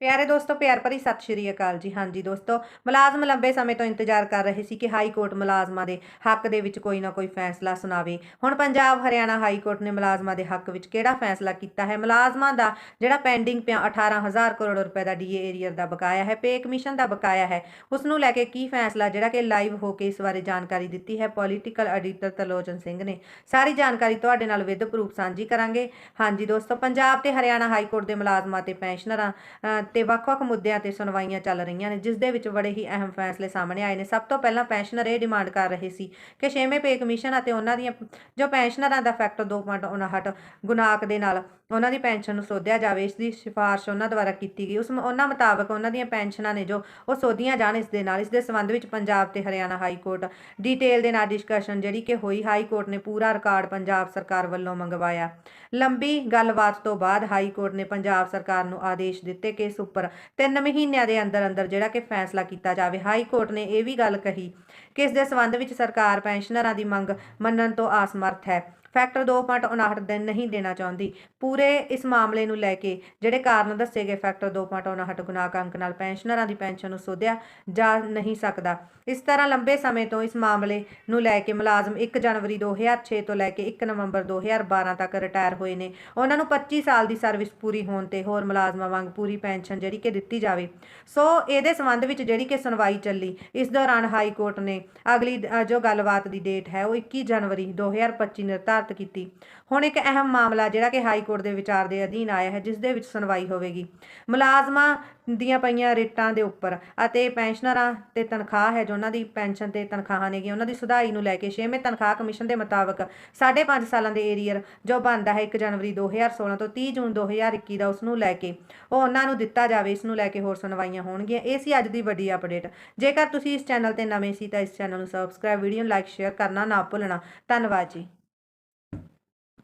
ਪਿਆਰੇ ਦੋਸਤੋ, ਪਿਆਰ ਭਰੀ ਸਤਿ ਸ਼੍ਰੀ ਅਕਾਲ ਜੀ। ਹਾਂਜੀ ਦੋਸਤੋ, ਮੁਲਾਜ਼ਮ ਲੰਬੇ ਸਮੇਂ ਤੋਂ ਇੰਤਜ਼ਾਰ ਕਰ ਰਹੇ ਸੀ ਕਿ ਹਾਈ ਕੋਰਟ ਮੁਲਾਜ਼ਮਾਂ ਦੇ ਹੱਕ ਦੇ ਵਿੱਚ ਕੋਈ ਨਾ ਕੋਈ ਫੈਸਲਾ ਸੁਣਾਵੇ। ਹੁਣ ਪੰਜਾਬ, ਹਰਿਆਣਾ ਹਾਈ ਕੋਰਟ ਨੇ ਮੁਲਾਜ਼ਮਾਂ ਦੇ ਹੱਕ ਵਿੱਚ ਕਿਹੜਾ ਫੈਸਲਾ ਕੀਤਾ ਹੈ? ਮੁਲਾਜ਼ਮਾਂ ਦਾ ਜਿਹੜਾ ਪੈਂਡਿੰਗ ਪਿਆ 18000 ਕਰੋੜ ਰੁਪਏ ਦਾ ਡੀਏ ਏਰੀਅਰ ਦਾ ਬਕਾਇਆ ਹੈ, ਪੇ ਕਮਿਸ਼ਨ ਦਾ ਬਕਾਇਆ ਹੈ, ਉਸ ਨੂੰ ਲੈ ਕੇ ਕੀ ਫੈਸਲਾ? ਜਿਹੜਾ ਕਿ ਲਾਈਵ ਹੋ ਕੇ ਇਸ ਬਾਰੇ ਜਾਣਕਾਰੀ ਦਿੱਤੀ ਹੈ ਪੋਲੀਟੀਕਲ ਐਡੀਟਰ ਤਲੋਚਨ ਸਿੰਘ ਨੇ। ਸਾਰੀ ਜਾਣਕਾਰੀ ਤੁਹਾਡੇ ਨਾਲ ਵਿਦ ਪ੍ਰੂਫ ਸਾਂਝੀ ਕਰਾਂਗੇ। ਹਾਂਜੀ ਦੋਸਤੋ, ਪੰਜਾਬ ਤੇ ਹਰਿਆਣਾ ਹਾਈ ਕੋਰਟ ਦੇ ਮੁਲਾਜ਼ਮਾਂ ਤੇ ਪੈਨਸ਼ਨਰਾਂ ਤੇ ਵੱਖ-ਵੱਖ ਮੁੱਦਿਆਂ ਤੇ ਸੁਣਵਾਈਆਂ ਚੱਲ ਰਹੀਆਂ ਨੇ, ਜਿਸ ਦੇ ਵਿੱਚ ਬੜੇ ਹੀ ਅਹਿਮ ਫੈਸਲੇ ਸਾਹਮਣੇ ਆਏ ਨੇ। ਸਭ ਤੋਂ ਪਹਿਲਾਂ ਪੈਨਸ਼ਨਰ ਇਹ ਡਿਮਾਂਡ ਕਰ ਰਹੇ ਸੀ ਕਿ ਛੇਵੇਂ ਪੇ ਕਮਿਸ਼ਨ ਅਤੇ ਉਹਨਾਂ ਦੀਆਂ, ਜੋ ਪੈਨਸ਼ਨਰਾਂ ਦਾ ਫੈਕਟਰ 2.59 ਗੁਨਾਕ ਦੇ ਨਾਲ ਉਹਨਾਂ ਦੀ ਪੈਨਸ਼ਨ ਨੂੰ ਸੋਧਿਆ ਜਾਵੇ, ਇਸ ਦੀ ਸਿਫਾਰਿਸ਼ ਉਹਨਾਂ ਦੁਆਰਾ ਕੀਤੀ ਗਈ। ਉਸ ਉਹਨਾਂ ਮੁਤਾਬਕ ਉਹਨਾਂ ਦੀਆਂ ਪੈਨਸ਼ਨਾਂ ਨੇ ਜੋ ਉਹ ਸੋਧੀਆਂ ਜਾਣ, ਇਸ ਦੇ ਨਾਲ, ਇਸ ਦੇ ਸੰਬੰਧ ਵਿੱਚ ਪੰਜਾਬ ਤੇ ਹਰਿਆਣਾ ਹਾਈ ਕੋਰਟ ਡਿਟੇਲ ਦੇ ਨਾਲ ਡਿਸਕਸ਼ਨ ਜਿਹੜੀ ਕਿ ਹੋਈ, ਹਾਈ ਕੋਰਟ ਨੇ ਪੂਰਾ ਰਿਕਾਰਡ ਪੰਜਾਬ ਸਰਕਾਰ ਵੱਲੋਂ ਮੰਗਵਾਇਆ। ਲੰਬੀ ਗੱਲਬਾਤ ਤੋਂ ਬਾਅਦ ਹਾਈ ਕੋਰਟ ਨੇ ਪੰਜਾਬ ਸਰਕਾਰ ਨੂੰ ਆਦੇਸ਼ ਦਿੱਤੇ ਕਿ ਇਸ ਉੱਪਰ। 3 ਮਹੀਨਿਆਂ ਦੇ ਅੰਦਰ ਅੰਦਰ ਜਿਹੜਾ ਕਿ ਫੈਸਲਾ ਕੀਤਾ ਜਾਵੇ, ਹਾਈ ਕੋਰਟ ਨੇ ਇਹ ਵੀ ਗੱਲ ਕਹੀ ਕਿ ਇਸ ਦੇ ਸੰਬੰਧ ਵਿੱਚ ਸਰਕਾਰ, ਪੈਨਸ਼ਨਰਾਂ ਦੀ ਮੰਗ ਮੰਨਣ ਤੋਂ ਅਸਮਰਥ ਹੈ। ਫੈਕਟਰ 2.59 ਦਿਨ ਨਹੀਂ ਦੇਣਾ ਚਾਹੁੰਦੀ। ਪੂਰੇ ਇਸ ਮਾਮਲੇ ਨੂੰ ਲੈ ਕੇ ਜਿਹੜੇ ਕਾਰਨ ਦੱਸੇ ਗਏ ਫੈਕਟਰ 2.59 ਗੁਨਾਕ ਅੰਕ ਨਾਲ ਪੈਨਸ਼ਨਰਾਂ ਦੀ ਪੈਨਸ਼ਨ ਨੂੰ ਸੋਧਿਆ ਜਾ ਨਹੀਂ ਸਕਦਾ। ਇਸ ਤਰ੍ਹਾਂ ਲੰਬੇ ਸਮੇਂ ਤੋਂ ਇਸ ਮਾਮਲੇ ਨੂੰ ਲੈ ਕੇ ਮੁਲਾਜ਼ਮ 1 ਜਨਵਰੀ 2006 ਤੋਂ ਲੈ ਕੇ 1 ਨਵੰਬਰ 2012 ਤੱਕ ਰਿਟਾਇਰ ਹੋਏ ਨੇ। ਉਹਨਾਂ ਨੂੰ 25 ਸਾਲ ਦੀ ਸਰਵਿਸ ਪੂਰੀ ਹੋਣ ਤੇ ਹੋਰ ਮੁਲਾਜ਼ਮਾਂ ਵਾਂਗ ਪੂਰੀ ਪੈਨਸ਼ਨ ਜਿਹੜੀ ਕਿ ਦਿੱਤੀ ਜਾਵੇ। ਸੋ ਇਹਦੇ ਸੰਬੰਧ ਵਿੱਚ ਜਿਹੜੀ ਕਿ ਸੁਣਵਾਈ ਚੱਲੀ, ਇਸ ਦੌਰਾਨ ਹਾਈ ਕੋਰਟ ਨੇ ਅਗਲੀ ਜੋ ਗੱਲਬਾਤ ਦੀ ਡੇਟ ਹੈ ਉਹ 21 ਜਨਵਰੀ 2025 ਨਿਰਧਾਰਤ ਕੀਤੀ। ਹੁਣ ਇੱਕ ਅਹਿਮ ਮਾਮਲਾ ਜਿਹੜਾ ਕਿ ਹਾਈ ਕੋਰਟ ਦੇ ਵਿਚਾਰ ਦੇ ਅਧੀਨ ਆਇਆ ਹੈ ਜਿਸ ਦੇ ਵਿੱਚ ਸੁਣਵਾਈ ਹੋਵੇਗੀ। ਮੁਲਾਜ਼ਮਾਂ ਦੀਆਂ ਪਈਆਂ ਰੇਟਾਂ ਦੇ ਉੱਪਰ ਅਤੇ ਪੈਨਸ਼ਨਰਾਂ ਤੇ ਤਨਖਾਹ ਹੈ ਜੋ ਉਹਨਾਂ ਦੀ ਪੈਨਸ਼ਨ ਤੇ ਤਨਖਾਹਾਂ ਨੇਗੀਆਂ, ਉਹਨਾਂ ਦੀ ਸੁਧਾਈ ਨੂੰ ਲੈ ਕੇ 6ਵੇਂ ਤਨਖਾਹ ਕਮਿਸ਼ਨ ਦੇ ਮੁਤਾਬਕ 5.5 ਸਾਲਾਂ ਦੇ ਏਰੀਅਰ ਜੋ ਬਣਦਾ ਹੈ 1 ਜਨਵਰੀ 2016 ਤੋਂ 30 ਜੂਨ 2021 ਦਾ ਉਸ ਨੂੰ ਲੈ ਕੇ, ਉਹ ਉਹਨਾਂ ਨੂੰ ਦਿੱਤਾ ਜਾਵੇ, ਇਸ ਨੂੰ ਲੈ ਕੇ ਹੋਰ ਸੁਣਵਾਈਆਂ ਹੋਣਗੀਆਂ। ਇਹ ਸੀ ਅੱਜ ਦੀ ਵੱਡੀ ਅਪਡੇਟ। ਜੇਕਰ ਤੁਸੀਂ ਇਸ ਚੈਨਲ ਤੇ ਨਵੇਂ ਸੀ ਤਾਂ ਇਸ ਚੈਨਲ ਨੂੰ ਸਬਸਕ੍ਰਾਈਬ ਵੀਡੀਓ ਨੂੰ ਲਾਈਕ ਸ਼ੇਅਰ ਕਰਨਾ ਨਾ ਭੁੱਲਣਾ। ਧੰਨਵਾਦ ਜੀ।